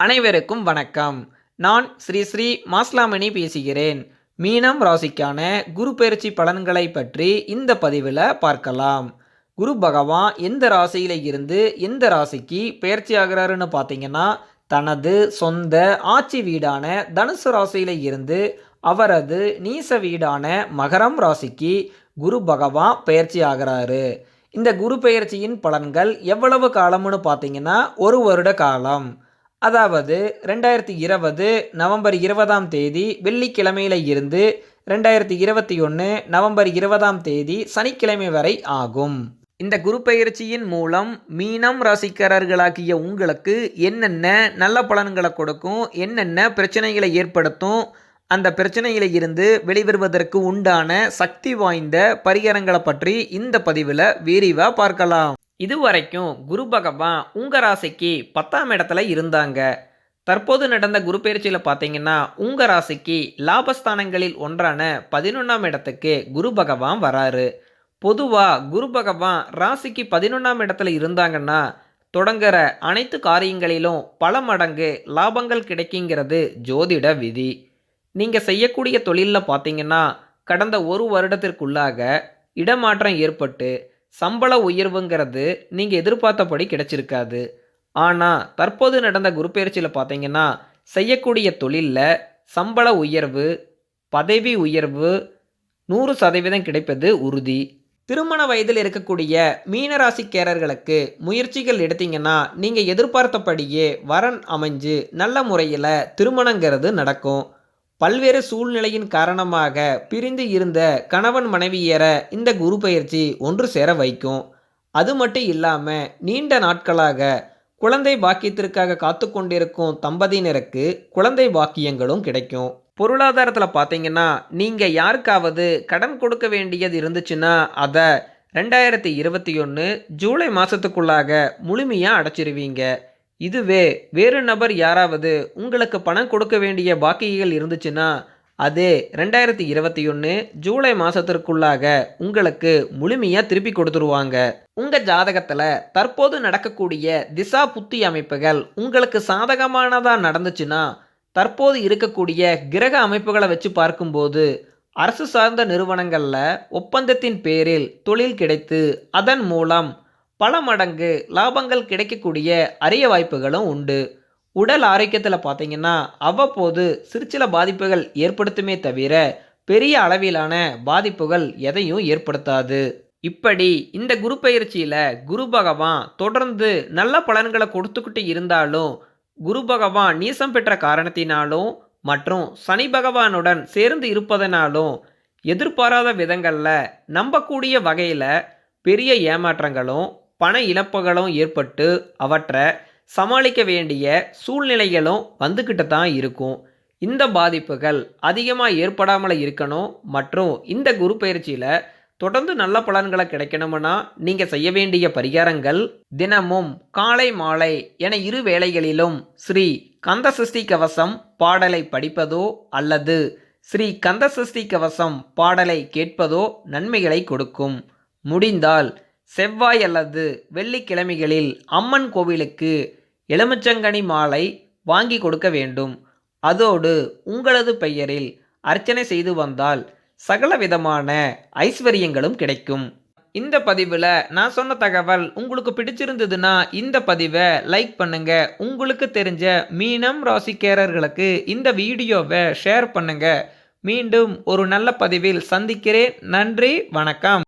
அனைவருக்கும் வணக்கம். நான் ஸ்ரீ ஸ்ரீ மாஸ்லாமணி பேசுகிறேன். மீனம் ராசிக்கான குரு பயிற்சி பலன்களை பற்றி இந்த பதிவில் பார்க்கலாம். குரு பகவான் எந்த ராசியில் இருந்து எந்த ராசிக்கு பயிற்சி ஆகிறாருன்னு பார்த்தீங்கன்னா தனது சொந்த ஆட்சி வீடான தனுசு ராசியில் இருந்து அவரது நீச வீடான மகரம் ராசிக்கு குரு பகவான் பயிற்சி ஆகிறாரு. இந்த குரு பெயர்ச்சியின் பலன்கள் எவ்வளவு காலம்னு பார்த்தீங்கன்னா ஒரு வருட காலம். அதாவது ரெண்டாயிரத்தி இருபது நவம்பர் இருபதாம் தேதி வெள்ளிக்கிழமையில இருந்து ரெண்டாயிரத்தி இருபத்தி ஒன்று நவம்பர் இருபதாம் தேதி சனிக்கிழமை வரை ஆகும். இந்த குரு மூலம் மீனம் ராசிக்காரர்களாகிய உங்களுக்கு என்னென்ன நல்ல பலன்களை கொடுக்கும் என்னென்ன பிரச்சனைகளை ஏற்படுத்தும் அந்த பிரச்சனையில இருந்து வெளிவருவதற்கு உண்டான சக்தி வாய்ந்த பரிகாரங்களை பற்றி இந்த பதிவில் விரிவாக பார்க்கலாம். இதுவரைக்கும் குரு பகவான் உங்கள் ராசிக்கு பத்தாம் இடத்துல இருந்தாங்க. தற்போது நடந்த குரு பயிற்சியில் பார்த்தீங்கன்னா உங்கள் ராசிக்கு லாபஸ்தானங்களில் ஒன்றான பதினொன்றாம் இடத்துக்கு குரு பகவான் வராரு. பொதுவாக குரு பகவான் ராசிக்கு பதினொன்றாம் இடத்துல இருந்தாங்கன்னா தொடங்குற அனைத்து காரியங்களிலும் பல மடங்கு லாபங்கள் கிடைக்குங்கிறது ஜோதிட விதி. நீங்கள் செய்யக்கூடிய தொழிலில் பார்த்தீங்கன்னா கடந்த ஒரு வருடத்திற்குள்ளாக இடமாற்றம் ஏற்பட்டு சம்பள உயர்வுங்கிறது நீங்கள் எதிர்பார்த்தபடி கிடைச்சிருக்காது. ஆனால் தற்போது நடந்த குரு பயிற்சியில் பார்த்தீங்கன்னா செய்யக்கூடிய தொழிலில் சம்பள உயர்வு பதவி உயர்வு நூறு சதவீதம் கிடைப்பது உறுதி. திருமண வயதில் இருக்கக்கூடிய மீனராசிக்காரர்களுக்கு முயற்சிகள் எடுத்தீங்கன்னா நீங்கள் எதிர்பார்த்தபடியே வரன் அமைஞ்சு நல்ல முறையில் திருமணங்கிறது நடக்கும். பல்வேறு சூழ்நிலையின் காரணமாக பிரிந்து இருந்த கணவன் மனைவியர இந்த குரு பயிற்சி ஒன்று சேர வைக்கும். அது மட்டும் இல்லாமல் நீண்ட நாட்களாக குழந்தை பாக்கியத்திற்காக காத்து கொண்டிருக்கும் தம்பதியினருக்கு குழந்தை பாக்கியங்களும் கிடைக்கும். பொருளாதாரத்தில் பார்த்தீங்கன்னா நீங்கள் யாருக்காவது கடன் கொடுக்க வேண்டியது இருந்துச்சுன்னா அதை ரெண்டாயிரத்தி இருபத்தி ஒன்று ஜூலை மாதத்துக்குள்ளாக முழுமையாக அடைச்சிருவீங்க. இதுவே வேறு நபர் யாராவது உங்களுக்கு பணம் கொடுக்க வேண்டிய பாக்கிகள் இருந்துச்சுன்னா அதே ரெண்டாயிரத்தி இருபத்தி ஒன்று ஜூலை மாதத்திற்குள்ளாக உங்களுக்கு முழுமையாக திருப்பி கொடுத்துருவாங்க. உங்கள் ஜாதகத்தில் தற்போது நடக்கக்கூடிய திசா புத்தி அமைப்புகள் உங்களுக்கு சாதகமானதாக நடந்துச்சுன்னா தற்போது இருக்கக்கூடிய கிரக அமைப்புகளை வச்சு பார்க்கும்போது அரசு சார்ந்த நிறுவனங்களில் ஒப்பந்தத்தின் பேரில் தொழில் கிடைத்து அதன் மூலம் பல மடங்கு லாபங்கள் கிடைக்கக்கூடிய அரிய வாய்ப்புகளும் உண்டு. உடல் ஆரோக்கியத்தில் பார்த்தீங்கன்னா அவ்வப்போது சிற்சில பாதிப்புகள் ஏற்படுத்துமே தவிர பெரிய அளவிலான பாதிப்புகள் எதையும் ஏற்படுத்தாது. இப்படி இந்த குரு பயிற்சியில் குரு பகவான் தொடர்ந்து நல்ல பலன்களை கொடுத்துக்கிட்டு இருந்தாலும் குரு பகவான் நீசம் பெற்ற காரணத்தினாலும் மற்றும் சனி பகவானுடன் சேர்ந்து இருப்பதனாலும் எதிர்பாராத விதங்களில் நம்பக்கூடிய வகையில் பெரிய ஏமாற்றங்களும் பண இழப்புகளும் ஏற்பட்டு அவற்றை சமாளிக்க வேண்டிய சூழ்நிலைகளும் வந்துக்கிட்டு தான் இருக்கும். இந்த பாதிப்புகள் அதிகமாக ஏற்படாமல் இருக்கணும் மற்றும் இந்த குரு பயிற்சியில் தொடர்ந்து நல்ல பலன்களை கிடைக்கணும்னா நீங்கள் செய்ய வேண்டிய பரிகாரங்கள் தினமும் காலை மாலை என இரு வேளைகளிலும் ஸ்ரீ கந்த சஷ்டி கவசம் பாடலை படிப்பதோ அல்லது ஸ்ரீ கந்த சஷ்டி கவசம் பாடலை கேட்பதோ நன்மைகளை கொடுக்கும். முடிந்தால் செவ்வாய் அல்லது வெள்ளிக்கிழமைகளில் அம்மன் கோவிலுக்கு எலுமிச்சங்கனி மாலை வாங்கி கொடுக்க வேண்டும். அதோடு உங்களது பெயரில் அர்ச்சனை செய்து வந்தால் சகல விதமான ஐஸ்வர்யங்களும் கிடைக்கும். இந்த பதிவில் நான் சொன்ன தகவல் உங்களுக்கு பிடிச்சிருந்ததுன்னா இந்த பதிவை லைக் பண்ணுங்க. உங்களுக்கு தெரிஞ்ச மீனம் ராசிக்காரர்களுக்கு இந்த வீடியோவை ஷேர் பண்ணுங்க. மீண்டும் ஒரு நல்ல பதிவில் சந்திக்கிறேன். நன்றி வணக்கம்.